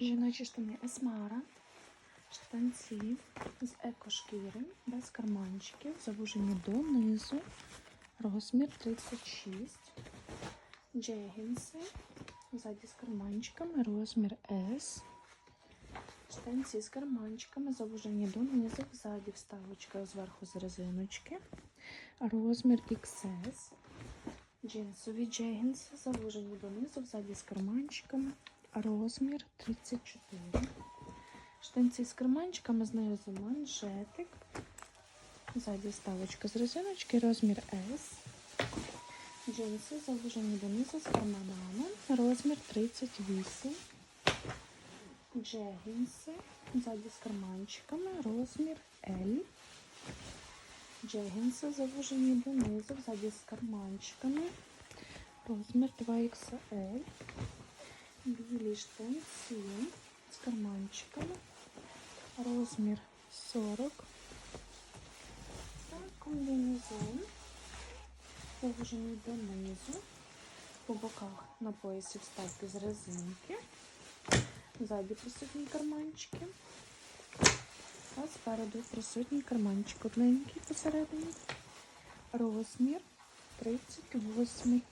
Жіночі штани Есмара, штанці з екошкіри, без карманчиків, завужені донизу, розмір 36, джегінси, ззаді з карманчиками, розмір S, штанці з карманчиками, завужені донизу, ззаді вставочка зверху з резиночки, розмір XS, джинсові джегінси, завужені донизу, ззаді з карманчиками, розмір 34. Штанці з карманчиками, знизу манжетик. Ззаді вставочка з резиночки, розмір S. Джинси завужені донизу з карманами, розмір 38. Джегінси, ззаді з карманчиками, розмір L. Джегінси завужені донизу, ззаді з карманчиками, розмір 2XL. Білі штанці з карманчиками, розмір 40. Та комбінезон, завужений донизу, по боках на поясі вставки з резинки, ззаді присутні карманчики, а спереду присутній карманчик одненький посередині, розмір 38.